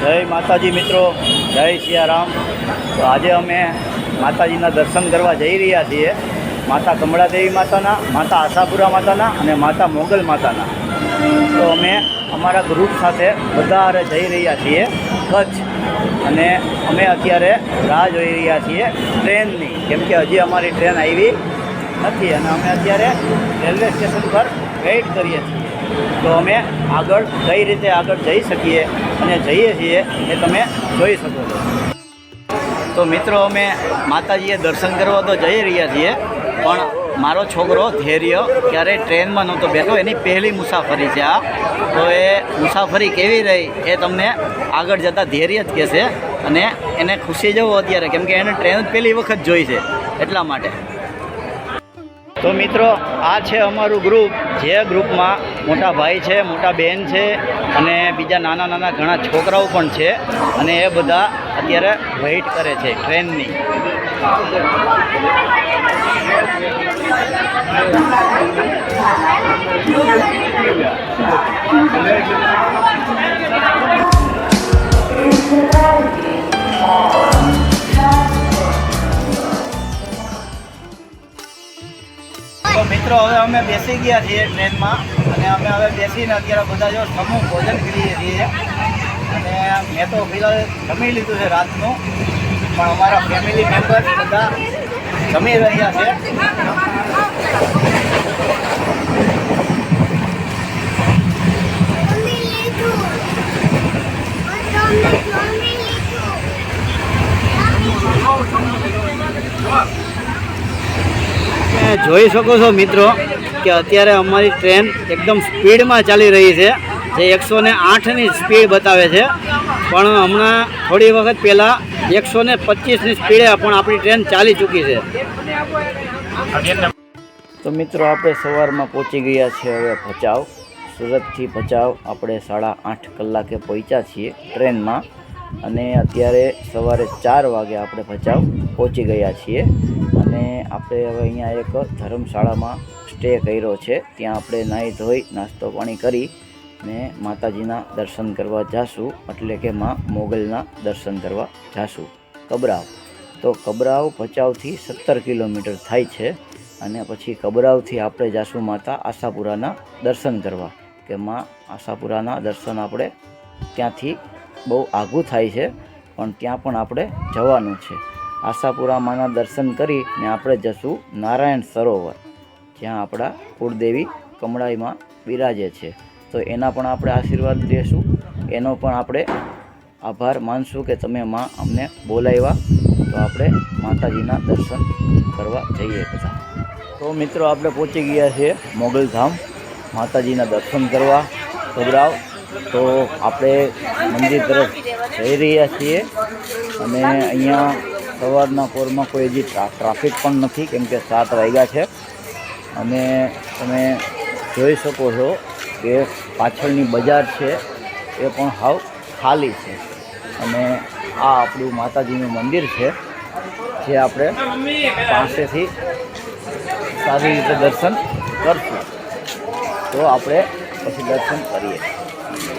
જય માતાજી મિત્રો, જય સિયારામ. તો આજે અમે માતાજીના દર્શન કરવા જઈ રહ્યા છીએ. માતા કમળાદેવી માતાના, માતા આશાપુરા માતાના અને માતા મોગલ માતાના. તો અમે અમારા ગ્રુપ સાથે બધા જઈ રહ્યા છીએ, કચ્છ. અને અમે અત્યારે રાહ જોઈ રહ્યા છીએ ટ્રેનની, કેમ કે હજી અમારી ટ્રેન આવી નથી અને અમે અત્યારે રેલવે સ્ટેશન પર વેઇટ કરીએ છીએ. તો અમે આગળ કઈ રીતે આગળ જઈ શકીએ અને જઈએ છીએ એ તમે જોઈ શકો છો. તો મિત્રો, અમે માતાજીએ દર્શન કરવા તો જઈ રહ્યા છીએ, પણ મારો છોકરો ધૈર્ય ક્યારેય ટ્રેનમાં નહોતો બેઠો, એની પહેલી મુસાફરી છે આ. તો એ મુસાફરી કેવી રહી એ તમને આગળ જતાં ધૈર્ય જ કહેશે અને એને ખુશી જવું અત્યારે, કેમ કે એને ટ્રેન પહેલી વખત જોઈ છે, એટલા માટે. તો મિત્રો, આ છે અમારું ગ્રુપ જે ગ્રુપમાં મોટા ભાઈ છે, મોટા બહેન છે અને બીજા નાના નાના ઘણા છોકરાઓ પણ છે અને એ બધા અત્યારે વેઇટ કરે છે ટ્રેનની. તો મિત્રો, હવે અમે બેસી ગયા છીએ ટ્રેનમાં અને અમે હવે બેસીને અત્યારે બધા જો સમૂહ ભોજન કરીએ છીએ. અને મેં તો ફિલહાલ જમી લીધું છે રાતનું, પણ અમારા ફેમિલી મેમ્બર બધા જમી રહ્યા છે. તમે જોઈ શકો છો મિત્રો કે અત્યારે અમારી ટ્રેન એકદમ સ્પીડમાં ચાલી રહી છે. જે એકસો ને આઠની સ્પીડ બતાવે છે. પણ હમણાં થોડી વખત પહેલાં એકસો ને પચીસની સ્પીડે પણ આપણી ટ્રેન ચાલી ચૂકી છે. તો મિત્રો આપણે સવારમાં પહોંચી ગયા છે હવે ભચાઉ. સુરતથી ભચાઉ આપણે સાડા આઠ કલાકે પહોંચ્યા છીએ ટ્રેનમાં. અને અત્યારે સવારે ચાર વાગે આપણે ભચાઉ પહોંચી ગયા છીએ. અને આપણે હવે અહીંયા એક ધર્મશાળામાં સ્ટે કર્યો છે. ત્યાં આપણે નાહી ધોઈ નાસ્તો પાણી કરી ને માતાજીના દર્શન કરવા જાશું. એટલે કે માં મોગલના દર્શન કરવા જાશું. કબરાવ. તો કબરાવ ભચાઉથી સત્તર કિલોમીટર થાય છે અને પછી કબરાવથી આપણે જાશું માતા આશાપુરાના દર્શન કરવા. કે માં આશાપુરાના દર્શન આપણે ત્યાંથી બહુ આઘું થાય છે, પણ ત્યાં પણ આપણે જવાનું છે. આશાપુરા માના દર્શન કરી ને આપણે જશું નારાયણ સરોવર, જ્યાં આપણા કુળદેવી કમળાઈમાં બિરાજે છે. તો એના પણ આપણે આશીર્વાદ લેશું. એનો પણ આપણે આભાર માનશું કે તમે માં અમને બોલાવ્યા. તો આપણે માતાજીના દર્શન કરવા જઈએ બધા. તો મિત્રો, આપણે પહોંચી ગયા છીએ મોગલધામ માતાજીના દર્શન કરવા ગભરાવ તો આપણે મંદિર તરફ જઈ રહ્યા છીએ. અને અહીંયા સવારના કોરમાં કોઈ હજી ટ્રાફિક પણ નથી, કેમ કે સાત વાગ્યા છે. અને તમે જોઈ શકો છો કે પાછળની બજાર છે, એ પણ હાવ ખાલી છે. અને આ આપણું માતાજીનું મંદિર છે, જે આપણે પાસેથી સારી રીતે દર્શન કરશું. તો આપણે પછી દર્શન કરીએ.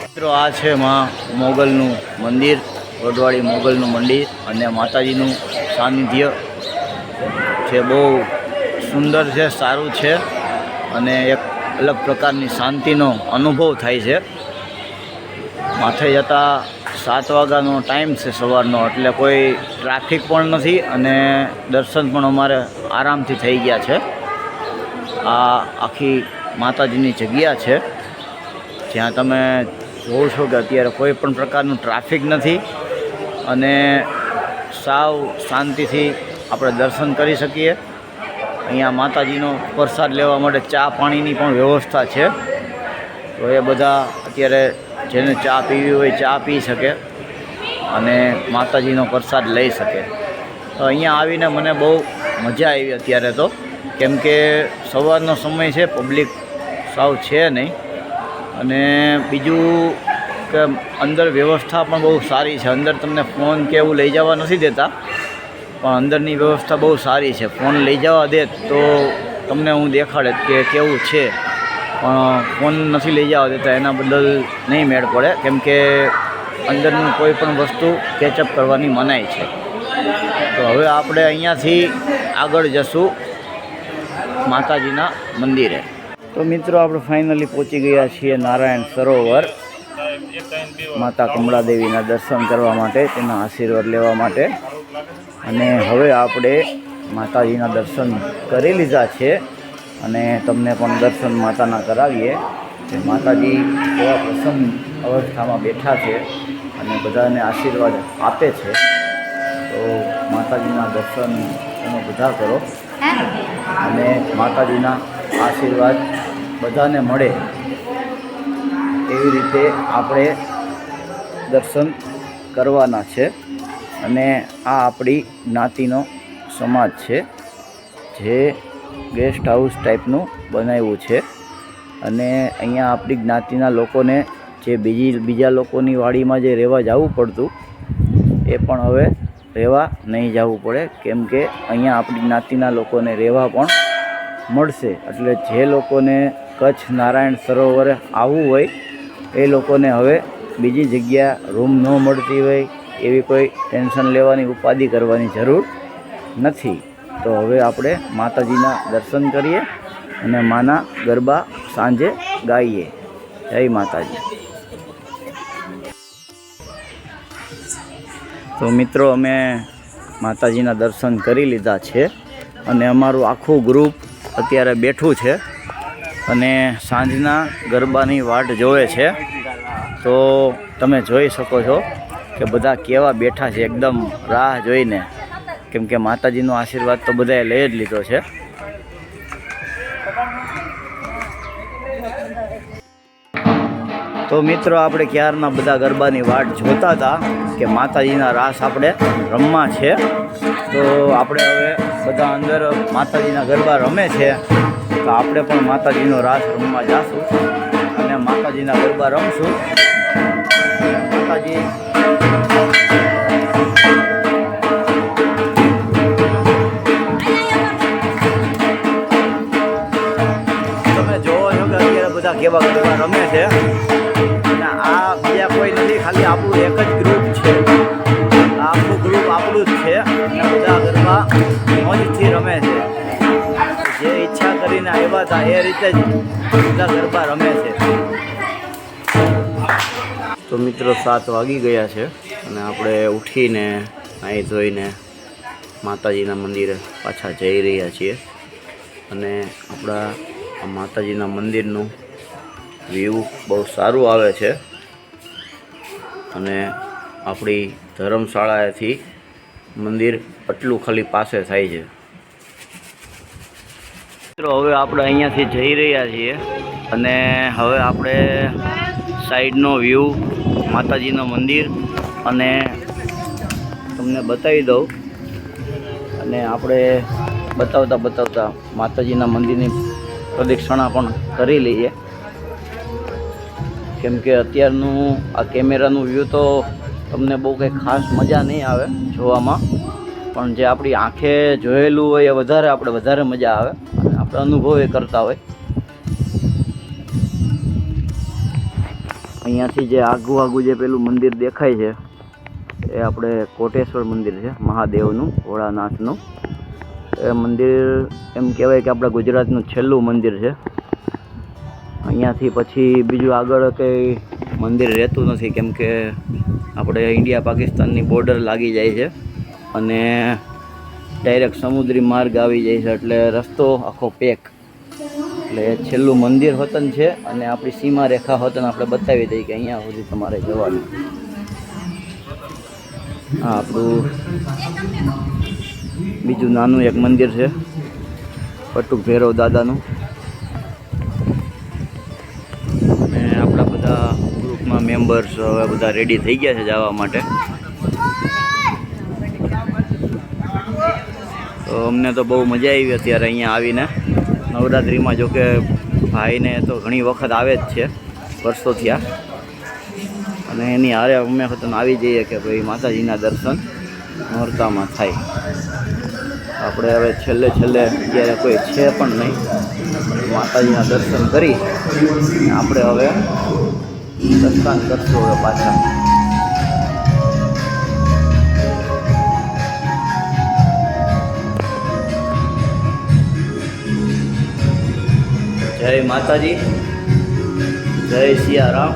મિત્રો, આ છે માં મોગલનું મંદિર વડવાડી મોગલનું મંદિર અને માતાજીનું સાનિધ્ય છે, બહુ સુંદર છે, સારું છે અને એક અલગ પ્રકારની શાંતિનો અનુભવ થાય છે. માથે જતાં સાત વાગ્યાનો ટાઈમ છે સવારનો, એટલે કોઈ ટ્રાફિક પણ નથી અને દર્શન પણ અમારે આરામથી થઈ ગયા છે. આ આખી માતાજીની જગ્યા છે. જ્યાં તમે જોવો છો કે અત્યારે કોઈ પણ પ્રકારનું ટ્રાફિક નથી અને સાવ શાંતિથી આપણે દર્શન કરી શકીએ. અહીંયા માતાજીનો પ્રસાદ લેવા માટે ચા પાણીની પણ વ્યવસ્થા છે. તો એ બધા અત્યારે જેને ચા પીવી હોય ચા પી શકે અને માતાજીનો પ્રસાદ લઈ શકે. તો અહીંયા આવીને મને બહુ મજા આવી અત્યારે તો. કેમ કે સવારનો સમય છે, પબ્લિક સાવ છે નહીં. અને બીજું કે અંદર વ્યવસ્થા પણ બહુ સારી છે. અંદર તમને ફોન કે એવું લઈ જવા નથી દેતા, પણ અંદરની વ્યવસ્થા બહુ સારી છે. ફોન લઈ જવા દે તો તમને હું દેખાડે કે કેવું છે. પણ ફોન નથી લઈ જવા દેતા, એના બદલ નહીં મેળ પડે. કેમ કે અંદરનું કોઈ પણ વસ્તુ કેચઅપ કરવાની મનાઈ છે. તો હવે આપણે અહીંયાથી આગળ જશું માતાજીના મંદિરે. તો મિત્રો, આપણે ફાઇનલી પહોંચી ગયા છીએ નારાયણ સરોવર. માતા કમળાદેવીના દર્શન કરવા માટે, તેના આશીર્વાદ લેવા માટે. અને હવે આપણે માતાજીના દર્શન કરી લીધા છે અને તમને પણ દર્શન માતાના કરાવીએ. કે માતાજી એવા પ્રસન્ન અવસ્થામાં બેઠા છે અને બધાને આશીર્વાદ આપે છે. તો માતાજીના દર્શન તમે બધા કરો. અને માતાજીના આશીર્વાદ બધાને મળે. એવી રીતે આપણે દર્શન કરવાના છે અને આ આપણી જ્ઞાતિનો સમાજ છે જે ગેસ્ટ હાઉસ ટાઈપનું બનાવ્યું છે અને અહીંયા આપણી જ્ઞાતિના લોકોને જે બીજી બીજા લોકોની વાડીમાં જે રહેવા જવું પડતું એ પણ હવે રહેવા નહીં જવું પડે કેમ કે અહીંયા આપણી જ્ઞાતિના લોકોને રહેવા પણ મળશે. એટલે જે લોકોને કચ્છ નારાયણ સરોવરે આવવું હોય એ લોકોને હવે બીજી જગ્યા રૂમ ન મળતી હોય એવી કોઈ ટેન્શન લેવાની, ઉપાધિ કરવાની જરૂર નથી. તો હવે આપણે માતાજીના દર્શન કરીએ અને માના ગરબા સાંજે ગાઈએ. જય માતાજી. તો મિત્રો, અમે માતાજીના દર્શન કરી લીધા છે અને અમારું આખું ગ્રુપ અત્યારે બેઠું છે. અને સાંજના ગરબાની વાટ જોવે છે. તો તમે જોઈ શકો છો કે બધા કેવા બેઠા છે, એકદમ રાહ જોઈને. કેમ કે માતાજીનો આશીર્વાદ તો બધાએ લઈ જ લીધો છે. તો મિત્રો, આપણે ક્યારના બધા ગરબાની વાટ જોતા હતા કે માતાજીના રાસ આપણે રમવા છે. તો આપણે હવે બધા અંદર માતાજીના ગરબા રમે છે. તો આપણે પણ માતાજીનો રાસ રમવા જાશું અને માતાજીના ગરબા રમશું. માતાજી. તમે જોવો છો કે અત્યારે બધા કેવા ગરબા રમે છે. અને આ બીજા કોઈ નથી, ખાલી આપણું એક જ હતા એ રીતે જ બધા ગરબા તો મિત્રો સાત વાગી ગયા છે અને આપણે ઉઠીને અહીં ધોઈને માતાજીના મંદિરે પાછા જઈ રહ્યા છીએ. અને આપણા માતાજીના મંદિરનું વ્યૂ બહુ સારું આવે છે. અને આપણી ધર્મશાળાએથી મંદિર આટલું ખાલી પાસે થાય છે. મિત્રો, હવે આપણે અહીંયાથી જઈ રહ્યા છીએ અને હવે આપણે સાઈડનો વ્યૂ, માતાજીનું મંદિર અને તમને બતાવી દઉં. અને આપણે બતાવતા બતાવતા માતાજીના મંદિરની પ્રદક્ષિણા પણ કરી લઈએ. કેમ કે અત્યારનું આ કેમેરાનું વ્યૂ તો તમને બહુ કંઈ ખાસ મજા નહીં આવે જોવામાં. પણ જે આપણી આંખે જોયેલું હોય એ વધારે, આપણે વધારે મજા આવે. અનુભવ કરતા હોય. અહીંયાથી જે આગું આગું જે પેલું મંદિર દેખાય છે, એ આપણે કોટેશ્વર મંદિર છે, મહાદેવનું, ભોળાનાથનું. એ મંદિર એમ કહેવાય કે આપણા ગુજરાતનું છેલ્લું મંદિર છે. અહીંયાથી પછી બીજું આગળ કંઈ મંદિર રહેતું નથી, કેમ કે આપણે ઇન્ડિયા પાકિસ્તાનની બોર્ડર લાગી જાય છે. અને ડાયરેક્ટ સમુદ્રી માર્ગ આવી જાય છે એટલે રસ્તો આખો પેક એટલે છેલ્લું મંદિર હોતન છે અને આપણી સીમા રેખા હોતન આપણે બતાવી દઈએ કે અહીંયા સુધી તમારે જવાનું. હા આપણું બીજું નાનું એક મંદિર છે, પટુક ભૈરવ દાદાનું. અને આપણા બધા ગ્રુપમાં મેમ્બર્સ હવે બધા રેડી થઈ ગયા છે જવા માટે. તો અમને તો બહુ મજા આવી અત્યારે અહીંયા આવીને. નવરાત્રિમાં જો કે ભાઈને તો ઘણી વખત આવે જ છે, વર્ષો થયા. અને એની હારે અમે વખત આવી જઈએ કે ભાઈ માતાજીના દર્શન નોરતામાં થાય. આપણે હવે છેલ્લે છેલ્લે અત્યારે કોઈ છે પણ નહીં. માતાજીના દર્શન કરી આપણે હવે દર્શન કરશું હવે પાછા. જય માતાજી, જય સિયારામ.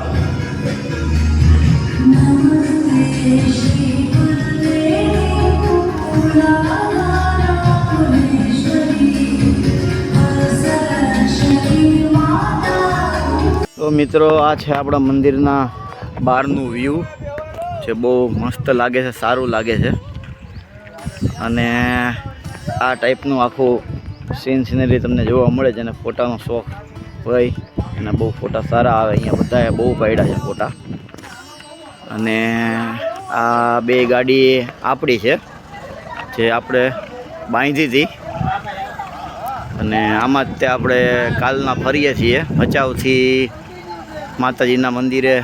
તો મિત્રો, આ છે આપણા મંદિરના બહારનું વ્યૂ જે બહુ મસ્ત લાગે છે, સારું લાગે છે. અને આ ટાઈપનું આખું સીન સિનરી તમને જોવા મળે છે અને ફોટાનો શોખ. હોય અને બહુ ફોટા સારા આવે. અહીંયા બધાએ બહુ પાડ્યા છે ફોટા. અને આ બે ગાડી આપણી છે, જે આપણે બાંધી હતી. અને આમાં જ તે આપણે કાલના ફરીએ છીએ, ભચાઉથી માતાજીના મંદિરે.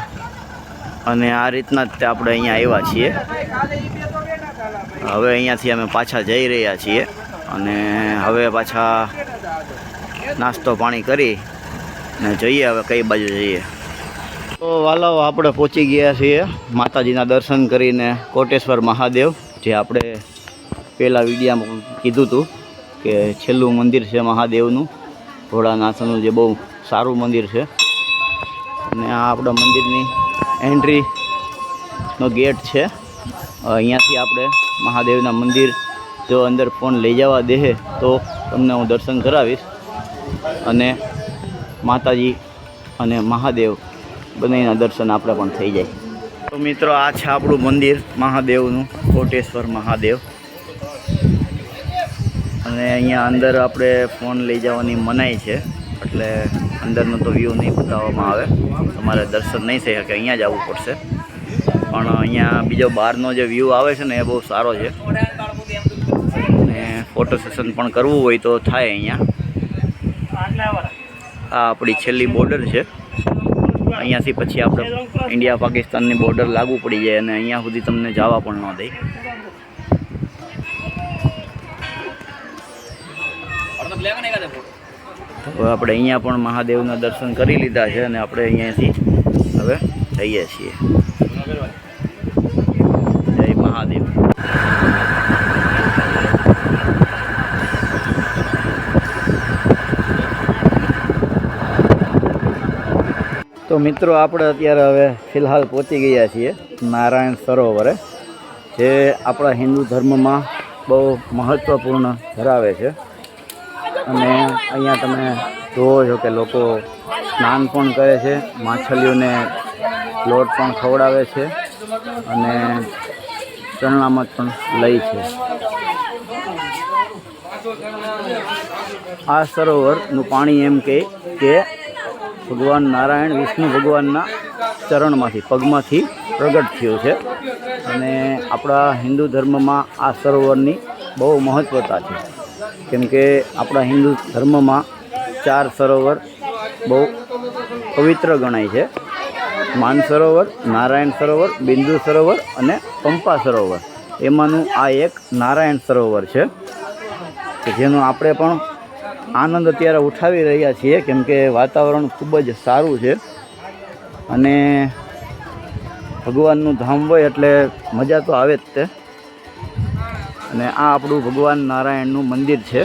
અને આ રીતના જ તે આપણે અહીંયા આવ્યા છીએ. હવે અહીંયાથી અમે પાછા જઈ રહ્યા છીએ. અને હવે પાછા નાસ્તો પાણી કરી ને જઈએ હવે કઈ બાજુ જઈએ. તો વાલો, આપણે પહોંચી ગયા છીએ માતાજીના દર્શન કરીને કોટેશ્વર મહાદેવ, જે આપણે પહેલાં વિડીયામાં કીધું હતું કે છેલ્લું મંદિર છે મહાદેવનું, ભોળાનાથનું જે બહુ સારું મંદિર છે. અને આ આપણા મંદિરની એન્ટ્રીનો ગેટ છે. અહીંયાથી આપણે મહાદેવના મંદિર જો અંદર ફોન લઈ જવા દે તો તમને હું દર્શન કરાવીશ. અને માતાજી અને મહાદેવ બંનેના દર્શન આપણે પણ થઈ જાય. તો મિત્રો, આ છે આપણું મંદિર, મહાદેવનું, કોટેશ્વર મહાદેવ. અને અહીંયા અંદર આપણે ફોન લઈ જવાની મનાઈ છે, એટલે અંદરનો તો વ્યૂ નહીં બતાવવામાં આવે. તમારે દર્શન નહીં થઈ શકે, અહીંયા જ આવવું પડશે. પણ અહીંયા બીજો બહારનો જે વ્યૂ આવે છે ને, એ બહુ સારો છે. અને ફોટો સેશન પણ કરવું હોય તો થાય અહીંયા. આ આપણી છેલ્લી બોર્ડર છે. અહીંયાથી પછી આપણે ઇન્ડિયા પાકિસ્તાનની બોર્ડર લાગુ પડી જાય અને અહીંયા સુધી તમને જવા પણ ન દે. તો આપણે અહીંયા પણ મહાદેવના દર્શન કરી લીધા છે અને આપણે અહીંયાથી હવે જઈએ છીએ જય મહાદેવ તો મિત્રો, આપણે અત્યારે હવે ફિલહાલ પહોંચી ગયા છીએ નારાયણ સરોવરે, જે આપણા હિન્દુ ધર્મમાં બહુ મહત્ત્વપૂર્ણ ધરાવે છે. અને અહીંયા તમે જુઓ છો કે લોકો સ્નાન પણ કરે છે, માછલીઓને લોટ પણ ખવડાવે છે અને ચરણામત પણ લઈ છે. આ સરોવરનું પાણી એમ કે ભગવાન નારાયણ, વિષ્ણુ ભગવાનના ચરણમાંથી, પગમાંથી પ્રગટ થયું છે. અને આપણા હિન્દુ ધર્મમાં આ સરોવરની બહુ મહત્ત્વતા છે. કેમ કે આપણા હિન્દુ ધર્મમાં ચાર સરોવર બહુ પવિત્ર ગણાય છે. માન સરોવર, નારાયણ સરોવર, બિંદુ સરોવર અને પંપા સરોવર. એમાંનું આ એક નારાયણ સરોવર છે. કે જેનું આપણે પણ આનંદ અત્યારે ઉઠાવી રહ્યા છીએ, કેમ કે વાતાવરણ ખૂબ જ સારું છે. અને ભગવાનનું ધામ હોય એટલે મજા તો આવે જ તે. અને આ આપણું ભગવાન નારાયણનું મંદિર છે.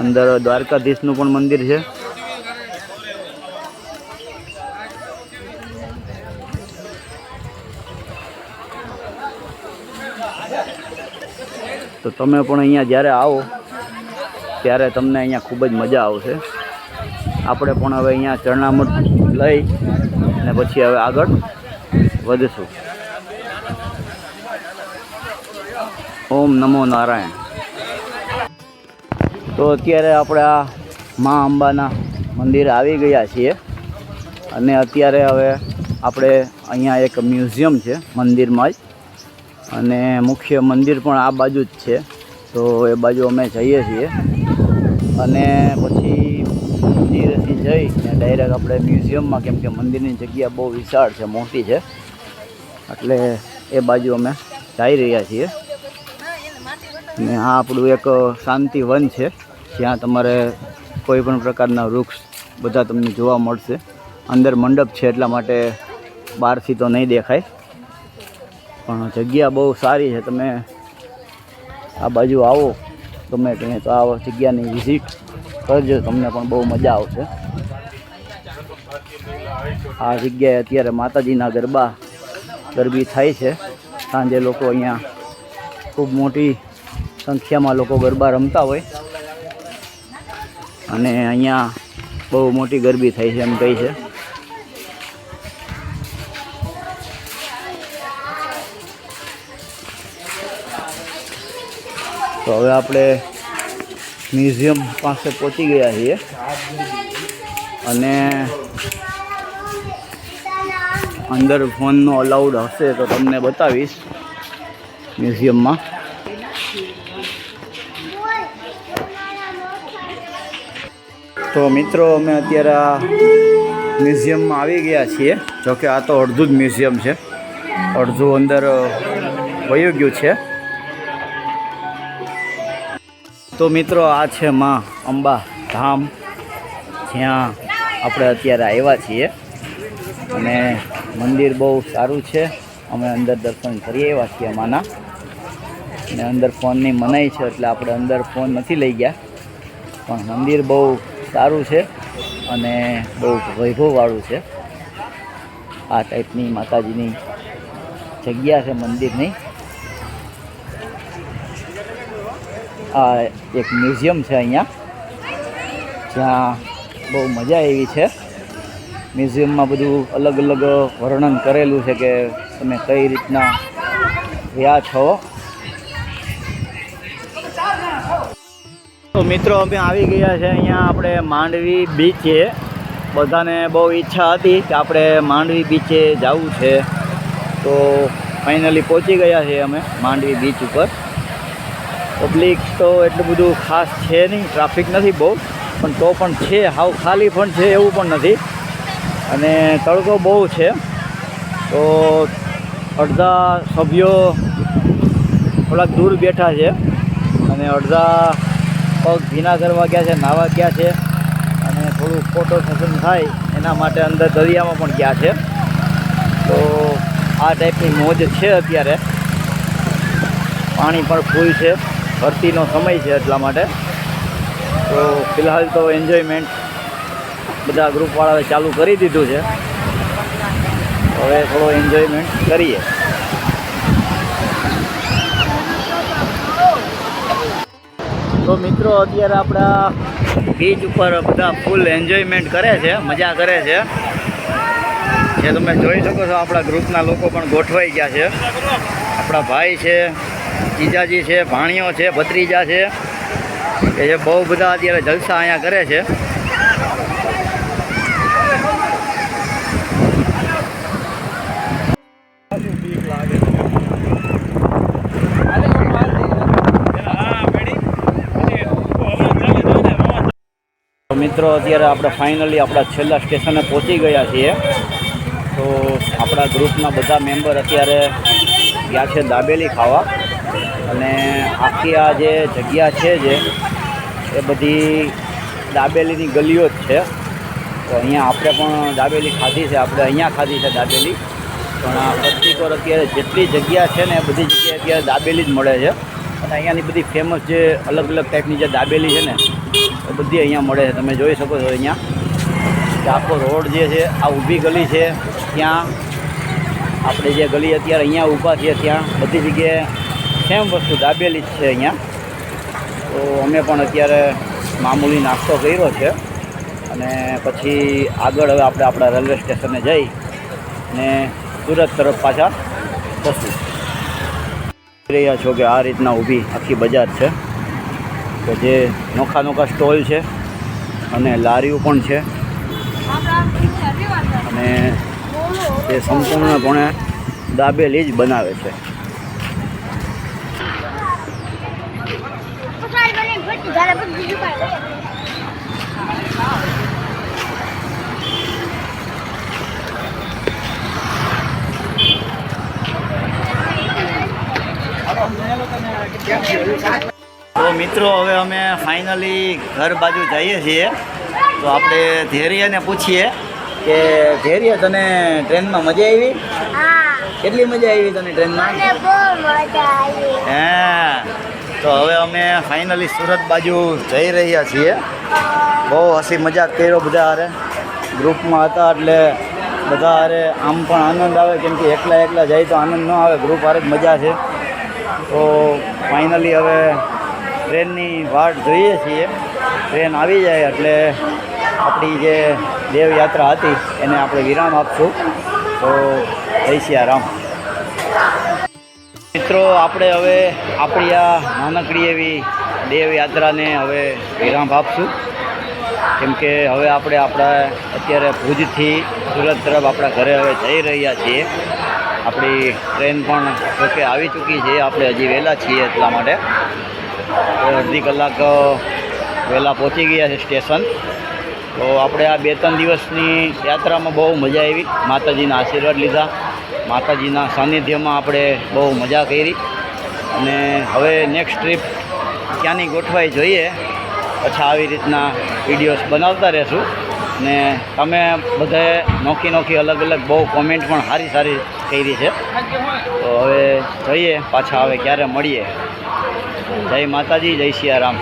અંદર દ્વારકાધીશનું પણ મંદિર છે. તો તમે પણ અહીંયા જ્યારે આવો ત્યારે તમને અહીંયા ખૂબ જ મજા આવશે. આપણે પણ હવે અહીંયા ચરણામૃત લઈ અને પછી હવે આગળ વધશું. ઓમ નમો નારાયણ. તો અત્યારે આપણે આ મા અંબાના મંદિર આવી ગયા છીએ. અને અત્યારે હવે આપણે અહીંયા એક મ્યુઝિયમ છે મંદિરમાં જ. અને મુખ્ય મંદિર પણ આ બાજુ જ છે. તો એ બાજુ અમે જઈએ છીએ. અને પછી મંદિરેથી જઈ ને ડાયરેક્ટ આપણે મ્યુઝિયમમાં, કેમ કે મંદિરની જગ્યા બહુ વિશાળ છે, મોટી છે. એટલે એ બાજુ અમે જઈ રહ્યા છીએ. ને આ આપણું એક શાંતિ વન છે, જ્યાં તમારે કોઈ પણ પ્રકારના વૃક્ષ બધા તમને જોવા મળશે. અંદર મંડપ છે એટલા માટે બહારથી તો નહીં દેખાય. પણ જગ્યા બહુ સારી છે, તમે આ બાજુ આવો. ગમે ત્યાં તો આ જગ્યાની વિઝિટ કરજો, તમને પણ બહુ મજા આવશે. આ જગ્યાએ અત્યારે માતાજીના ગરબા, ગરબી થાય છે. સાંજે લોકો અહીંયા ખૂબ મોટી સંખ્યામાં લોકો ગરબા રમતા હોય. અને અહીંયા બહુ મોટી ગરબી થઈ છે એમ કહી છે. તો હવે આપણે મ્યુઝિયમ પાસે પહોંચી ગયા છીએ. અને અંદર ફોનનો અલાઉડ હશે તો તમને બતાવીશ મ્યુઝિયમમાં. તો મિત્રો, અમે અત્યારે આ મ્યુઝિયમમાં આવી ગયા છીએ. જોકે આ તો અડધું જ મ્યુઝિયમ છે. અડધું અંદર વયું ગયું છે. તો મિત્રો આ છે માં અંબા ધામ. જ્યાં આપણે અત્યારે આવ્યા છીએ. અને મંદિર બહુ સારું છે. અમે અંદર દર્શન કરી આવ્યા છીએ માના. અને અંદર ફોનની મનાઈ છે એટલે આપણે અંદર ફોન નથી લઈ ગયા. પણ મંદિર બહુ સારું છે અને બહુ વૈભવવાળું છે. આ ટાઈપની માતાજીની જગ્યા છે મંદિરની. આ એક મ્યુઝિયમ છે અહીંયા. જ્યાં બહુ મજા એવી છે. મ્યુઝિયમમાં બધું અલગ અલગ વર્ણન કરેલું છે કે તમે કઈ રીતના રહ્યા છો. તો મિત્રો, અમે આવી ગયા છે અહીંયા આપણે માંડવી બીચે બધાને બહુ ઈચ્છા હતી કે આપણે માંડવી બીચે જવું છે. તો ફાઇનલી પહોંચી ગયા છે અમે માંડવી બીચ ઉપર. પબ્લિક તો એટલું બધું ખાસ છે નહીં, ટ્રાફિક નથી બહુ, પણ તો પણ છે, હાવ ખાલી પણ છે એવું પણ નથી. અને તડકો બહુ છે. તો અડધા સભ્યો થોડાક દૂર બેઠા છે અને અડધા પગ ભીના કરવા ગયા છે નાહવા ગયા છે અને થોડું ફોટો સેશન થાય એના માટે અંદર દરિયામાં પણ ગયા છે. તો આ ટાઈપની મોજ છે અત્યારે. પાણી પણ ફૂલ છે. ભરતીનો સમય છે એટલા માટે. તો ફિલહાલ તો એન્જોયમેન્ટ બધા ગ્રુપવાળાએ ચાલુ કરી દીધું છે. હવે થોડો એન્જોયમેન્ટ કરીએ. તો મિત્રો, અત્યારે આપણા બીચ ઉપર બધા ફૂલ એન્જોયમેન્ટ કરે છે, મજા કરે છે. જે તમે જોઈ શકો છો, આપણા ગ્રુપના લોકો પણ ગોઠવાઈ ગયા છે. આપણા ભાઈ છે જીજાજી છે, ભાણીઓ છે, ભત્રીજા છે. કે જે બહુ બધા અત્યારે જલસા અહીંયા કરે છે. મિત્રો, અત્યારે આપણે ફાઇનલી આપણા છેલ્લા સ્ટેશને પહોંચી ગયા છીએ. તો આપણા ગ્રુપના બધા મેમ્બર અત્યારે ગયા છે દાબેલી ખાવા. અને આખી આ જે જગ્યા છે જે, એ બધી દાબેલીની ગલીઓ જ છે. તો અહીંયા આપણે પણ દાબેલી ખાધી છે. આપણે અહીંયા ખાધી છે દાબેલી. પણ આ પ્રતિકોર અત્યારે જેટલી જગ્યા છે ને એ બધી જગ્યાએ અત્યારે દાબેલી જ મળે છે. અને અહીંયાની બધી ફેમસ જે અલગ અલગ ટાઈપની જે દાબેલી છે ને, એ બધી અહીંયા મળે છે. તમે જોઈ શકો છો અહીંયા. આખો રોડ જે છે, આ ઊભી ગલી છે. ત્યાં આપણે જે ગલી અત્યારે અહીંયા ઊભા છીએ, ત્યાં બધી જગ્યાએ સેમ વસ્તુ દાબેલી જ છે અહીંયા. તો અમે પણ અત્યારે મામૂલી નાસ્તો કર્યો છે. અને પછી આગળ હવે આપણે આપણા રેલવે સ્ટેશને જઈ ને સુરત તરફ પાછા જશું રહ્યા છો કે આ રીતના ઊભી આખી બજાર છે. કે જે નોખા નોખા સ્ટોલ છે અને લારીઓ પણ છે. અને તે સંપૂર્ણપણે દાબેલી જ બનાવે છે. તો મિત્રો હવે અમે ફાઇનલી ઘર બાજુ જઈએ છીએ. તો આપણે ધેરિયાને પૂછીએ કે ધેરિયા તને ટ્રેનમાં મજા આવી? કેટલી મજા આવી તને ટ્રેનમાં? હે. તો હવે અમે ફાઇનલી સુરત બાજુ જઈ રહ્યા છીએ. બહુ હસી મજાક કર્યો બધા હારે. ગ્રુપમાં હતા એટલે બધા હારે આમ પણ આનંદ આવે, કેમ કે એકલા એકલા જાય તો આનંદ ન આવે. ગ્રુપ હારે જ મજા છે. તો ફાઇનલી હવે ટ્રેનની વાટ જોઈએ છીએ. ટ્રેન આવી જાય એટલે આપણી જે દેવયાત્રા હતી એને આપણે વિરામ આપશું. તો જય સિયારામ. મિત્રો, આપણે હવે આપણી આ નાનકડી એવી દેવયાત્રાને હવે વિરામ આપશું. કેમ કે હવે આપણે આપણા અત્યારે ભુજથી સુરત તરફ આપણા ઘરે હવે જઈ રહ્યા છીએ. આપણી ટ્રેન પણ જોકે આવી ચૂકી છે, આપણે હજી વહેલા છીએ એટલા માટે. અડધી કલાક વહેલા પહોંચી ગયા છે સ્ટેશન. તો આપણે આ બે ત્રણ દિવસની યાત્રામાં બહુ મજા આવી. માતાજીના આશીર્વાદ લીધા. માતાજીના સાનિધ્યમાં આપણે બહુ મજા કરી. અને હવે નેક્સ્ટ ટ્રીપ ક્યાંની ગોઠવાઈ જોઈએ પછી આવી રીતના વિડીયોઝ બનાવતા રહેશું. ને તમે બધાએ નોખી નોખી અલગ અલગ બહુ કોમેન્ટ પણ સારી સારી કરી છે. તો હવે જોઈએ, પાછા હવે ક્યારે મળીએ. જય માતાજી, જય સિયારામ.